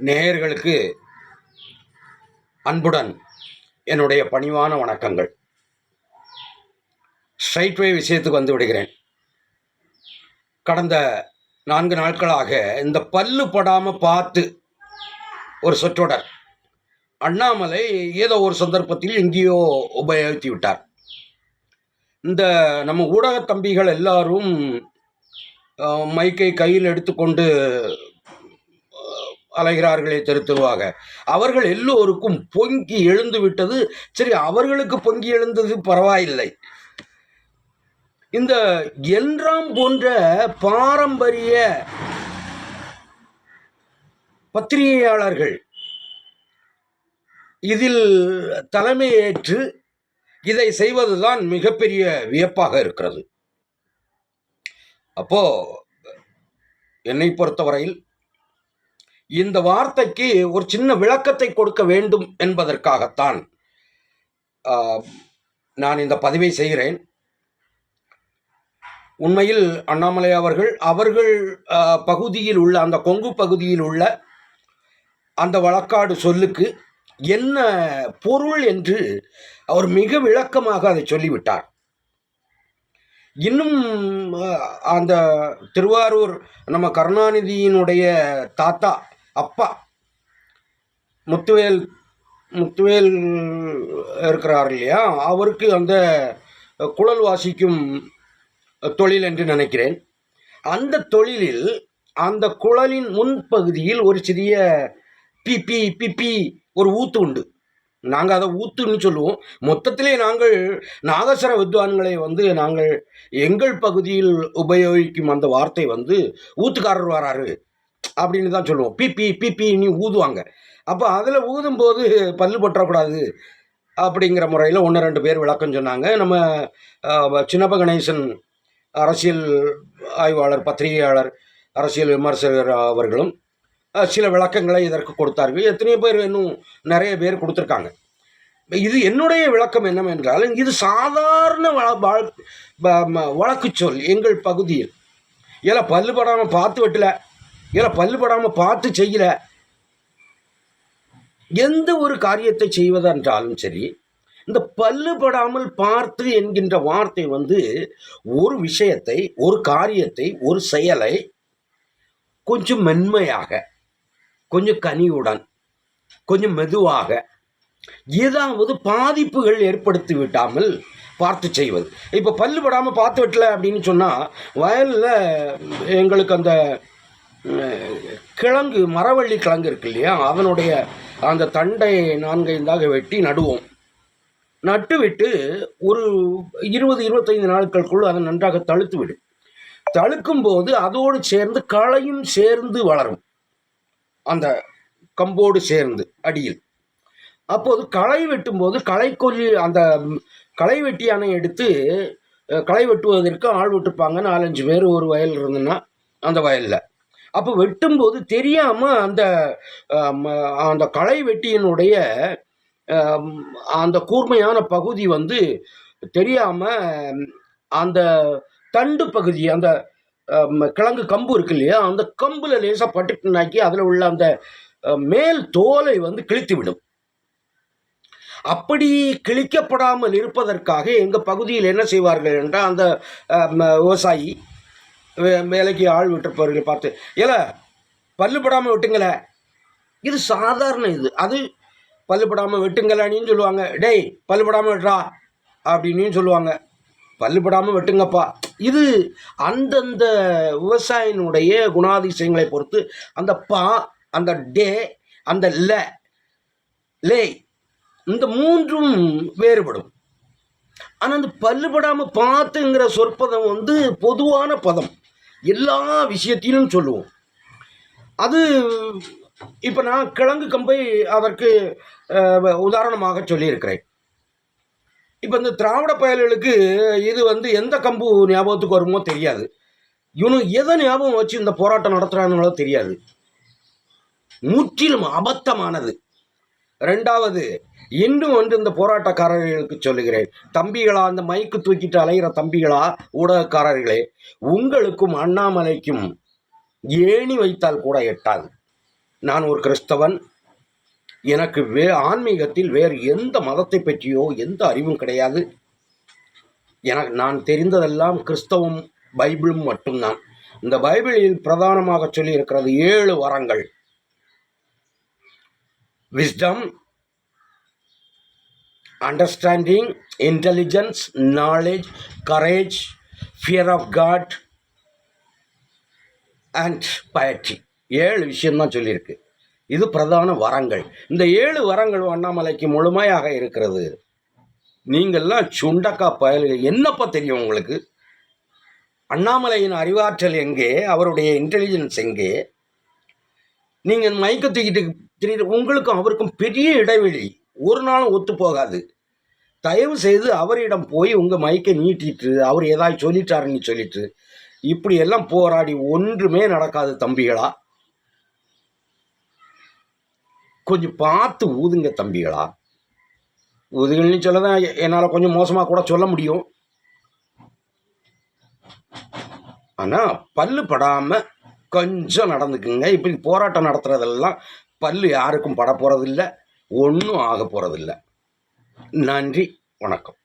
நேயர்களுக்கு அன்புடன் என்னுடைய பணிவான வணக்கங்கள். ஸ்ட்ரைட்வே விஷயத்துக்கு வந்து விடுகிறேன். கடந்த நான்கு நாட்களாக இந்த பல்லு படாமல் பார்த்து ஒரு சொற்றொடர். அண்ணாமலை ஏதோ ஒரு சந்தர்ப்பத்தில் எங்கேயோ உபயோகித்து விட்டார். இந்த நம்ம ஊடக தம்பிகள் எல்லாரும் மைக்கை கையில் எடுத்துக்கொண்டு அலைகிறார்களே தெருத்துருவாக. அவர்கள் எல்லோருக்கும் பொங்கி எழுந்து விட்டது. சரி அவர்களுக்கு பொங்கி எழுந்தது பரவாயில்லை. இந்த என்றாம் போன்ற பாரம்பரிய பத்திரிகையாளர்கள் இதில் தலைமையேற்று இதை செய்வதுதான் மிகப்பெரிய வியப்பாக இருக்கிறது. அப்போ என்னை பொறுத்தவரையில் இந்த வார்த்தைக்கு ஒரு சின்ன விளக்கத்தை கொடுக்க வேண்டும் என்பதற்காகத்தான் நான் இந்த பதிவை செய்கிறேன். உண்மையில் அண்ணாமலை அவர்கள் அவர்கள் பகுதியில் உள்ள அந்த கொங்கு பகுதியில் உள்ள அந்த வழக்காடு சொல்லுக்கு என்ன பொருள் என்று அவர் மிக விளக்கமாக அதை சொல்லிவிட்டார். இன்னும் அந்த திருவாரூர் நம்ம கருணாநிதியினுடைய தாத்தா அப்பா. முத்துவேல் முத்துவேல் இருக்கிறார் இல்லையா? அவருக்கு அந்த குழல் வாசிக்கும் தொழில் என்று நினைக்கிறேன். அந்த தொழிலில் அந்த குழலின் முன்பகுதியில் ஒரு சிறிய பிபி பிபி ஒரு ஊத்து உண்டு. நாங்கள் அதை ஊத்துன்னு சொல்லுவோம். மொத்தத்திலே நாங்கள் நாகசர வித்வான்களை வந்து நாங்கள் எங்கள் பகுதியில் உபயோகிக்கும் அந்த வார்த்தை வந்து ஊத்துக்காரர் வராரு. அப்படின்னு தான் சொல்லுவோம். பிபி பிபின்னு ஊதுவாங்க. அப்போ அதில் ஊதும்போது பல்லு பற்றக்கூடாது அப்படிங்கிற முறையில் ஒன்று ரெண்டு பேர் விளக்கம் சொன்னாங்க. நம்ம சின்னப்ப கணேசன் அரசியல் ஆய்வாளர் பத்திரிகையாளர் அரசியல் விமர்சகர் அவர்களும் சில விளக்கங்களை இதற்கு கொடுத்தார்கள். எத்தனையோ பேர் இன்னும் நிறைய பேர் கொடுத்துருக்காங்க. இது என்னுடைய விளக்கம் என்னவென்றால் இது சாதாரண வழக்கு வாழ் சொல் எங்கள் பகுதியில். ஏல பல்லு படாமல் பார்த்து வெட்டல. ஏன்னா பல்லு படாமல் பார்த்து செய்யல. எந்த ஒரு காரியத்தை செய்வதென்றாலும் சரி இந்த பல்லுபடாமல் பார்த்து என்கின்ற வார்த்தை வந்து ஒரு விஷயத்தை ஒரு காரியத்தை ஒரு செயலை கொஞ்சம் மென்மையாக கொஞ்சம் கனியுடன் கொஞ்சம் மெதுவாக ஏதாவது பாதிப்புகள் ஏற்படுத்தி விட்டாமல் பார்த்து செய்வது. இப்போ பல்லு படாமல் பார்த்து விட்டல அப்படின்னு சொன்னால் வயலில் எங்களுக்கு அந்த கிழங்கு மரவள்ளி கிழங்கு இருக்கு இல்லையா? அதனுடைய அந்த தண்டை நான்கைந்தாக வெட்டி நடுவோம். நட்டு விட்டு ஒரு இருபது இருபத்தைந்து நாட்களுக்குள் அதை நன்றாக தழுத்து விடும். தழுக்கும் போது அதோடு சேர்ந்து களையும் சேர்ந்து வளரும். அந்த கம்போடு சேர்ந்து அடியில். அப்போது களை வெட்டும்போது களைக்கொல்லி அந்த களை வெட்டியானை எடுத்து களை வெட்டுவதற்கு ஆள் விட்டுருப்பாங்க. நாலஞ்சு பேர் ஒரு வயல் இருந்துன்னா அந்த வயலில். அப்போ வெட்டும்போது தெரியாமல் அந்த ம- அந்த களை வெட்டியினுடைய அந்த கூர்மையான பகுதி வந்து தெரியாமல் அந்த தண்டு பகுதி அந்த கிழங்கு கம்பு இருக்கு இல்லையா அந்த கம்பில் லேசாக பட்டுனாக்கி அதில் உள்ள அந்த மேல் தோலை வந்து கிழித்து விடும் அப்படி கிழிக்கப்படாமல் இருப்பதற்காக எங்கள் பகுதியில் என்ன செய்வார்கள் என்றால் அந்த ம- விவசாயி வேலைக்கு ஆள் விட்டுருப்பவர்களை பார்த்து ஏல பல்லுப்படாமல் வெட்டுங்களே. இது சாதாரண இது. அது பல்லுப்படாமல் வெட்டுங்களேன்னு சொல்லுவாங்க. டேய் பல்லுப்படாமல் வெட்டுறா அப்படின்னு சொல்லுவாங்க. பல்லுப்படாமல் வெட்டுங்கப்பா. இது அந்தந்த விவசாயினுடைய குணாதிசயங்களை பொறுத்து அந்த பா அந்த டே அந்த ல லே இந்த மூன்றும் வேறுபடும். ஆனால் அந்த பல்லுபடாமல் பார்த்துங்கிற சொற்பதம் வந்து பொதுவான பதம். எல்லா விஷயத்திலும் சொல்லுவோம். அது இப்போ நான் கிழங்கு கம்பை அதற்கு உதாரணமாக சொல்லியிருக்கிறேன். இப்போ இந்த திராவிட பயல்களுக்கு இது வந்து எந்த கம்பு ஞாபகத்துக்கு வருமோ தெரியாது. இவனுக்கு எதை ஞாபகம் வச்சு இந்த போராட்டம் நடத்துகிறானுங்களோ தெரியாது. முற்றிலும் அபத்தமானது. ரெண்டாவது இன்னும் வந்து இந்த போராட்டக்காரர்களுக்கு சொல்லுகிறேன். தம்பிகளா அந்த மைக்கு தூக்கிட்டு அலைகிற தம்பிகளா ஊடகக்காரர்களே உங்களுக்கும் அண்ணாமலைக்கும் ஏணி வைத்தால் கூட எட்டாது. நான் ஒரு கிறிஸ்தவன். எனக்கு வே ஆன்மீகத்தில் வேறு எந்த மதத்தை பற்றியோ எந்த அறிவும் கிடையாது. எனக்கு நான் தெரிந்ததெல்லாம் கிறிஸ்தவம் பைபிளும் மட்டும்தான். இந்த பைபிளில் பிரதானமாக சொல்லியிருக்கிறது ஏழு வரங்கள். Wisdom understanding intelligence knowledge courage fear of God and பயிற்சி ஏழு விஷயம்தான் சொல்லியிருக்கு. இது பிரதான வரங்கள். இந்த ஏழு வரங்கள் அண்ணாமலைக்கு முழுமையாக இருக்கிறது. நீங்கள்லாம் சுண்டக்கா பயல்கள். என்னப்பா தெரியும் உங்களுக்கு? அண்ணாமலையின் அறிவாற்றல் எங்கே? அவருடைய இன்டெலிஜென்ஸ் எங்கே? நீங்கள் மைக்க தூக்கிட்டு திடீர் உங்களுக்கும் அவருக்கும் பெரிய இடைவெளி. ஒரு நாளும் ஒத்து போகாது. தயவு செய்து அவரிடம் போய் உங்கள் மைக்கை நீட்டிட்டு அவர் ஏதாவது சொல்லிட்டாருன்னு சொல்லிட்டு இப்படி எல்லாம் போராடி ஒன்றுமே நடக்காது தம்பிகளா? கொஞ்சம் பார்த்து ஊதுங்க தம்பிகளா? ஊதுகள்னு சொல்ல தான் என்னால் கொஞ்சம் மோசமாக கூட சொல்ல முடியும். ஆனால் பல்லு படாமல் கொஞ்சம் நடந்துக்குங்க. இப்படி போராட்டம் நடத்துறதெல்லாம் பல்லு யாருக்கும் பட போகிறதில்ல ஒன்றும் ஆக போகிறதில்ல நன்றி வணக்கம்.